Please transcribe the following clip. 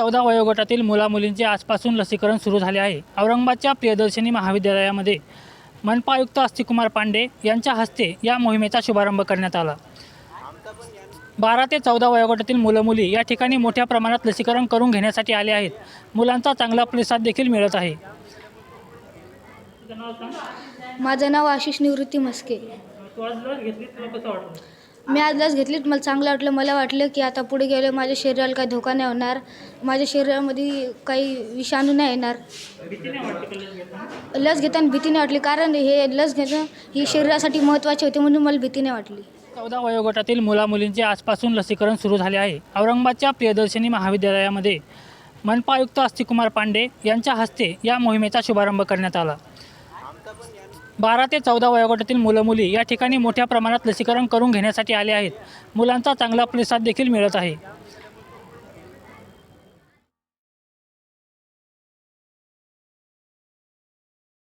चौदा वयोगटातील मुलामुलींचे आजपासून लसीकरण सुरू झाले आहे. औरंगाबादच्या प्रियदर्शनी महाविद्यालयामध्ये मनपा आयुक्त अस्तिकुमार पांडे यांच्या हस्ते या मोहिमेचा शुभारंभ करण्यात आला. बारा ते चौदा वयोगटातील मुलं मुली या ठिकाणी मोठ्या प्रमाणात लसीकरण करून घेण्यासाठी आले आहेत. मुलांचा चांगला प्रतिसाद देखील मिळत आहे. माझं नाव आशिष निवृत्ती मस्के मी आज लस घेतली मला चांगलं वाटलं. मला वाटलं की आता पुढे गेलं माझ्या शरीराला काही धोका नाही होणार. माझ्या शरीरामध्ये काही विषाणू नाही येणार. लस घेताना भीती नाही वाटली. कारण हे लस घेणं ही शरीरासाठी महत्त्वाची होती म्हणून मला भीती नाही वाटली. चौदा वयोगटातील मुलामुलींचे आजपासून लसीकरण सुरू झाले आहे. औरंगाबादच्या प्रियदर्शनी महाविद्यालयामध्ये मनपा आयुक्त अस्तिकुमार पांडे यांच्या हस्ते या मोहिमेचा शुभारंभ करण्यात आला. बारा ते चौदा वयोगटातील मुलं मुली या ठिकाणी मोठ्या प्रमाणात लसीकरण करून घेण्यासाठी आले आहेत. मुलांचा चांगला प्रतिसाद देखील मिळत आहे.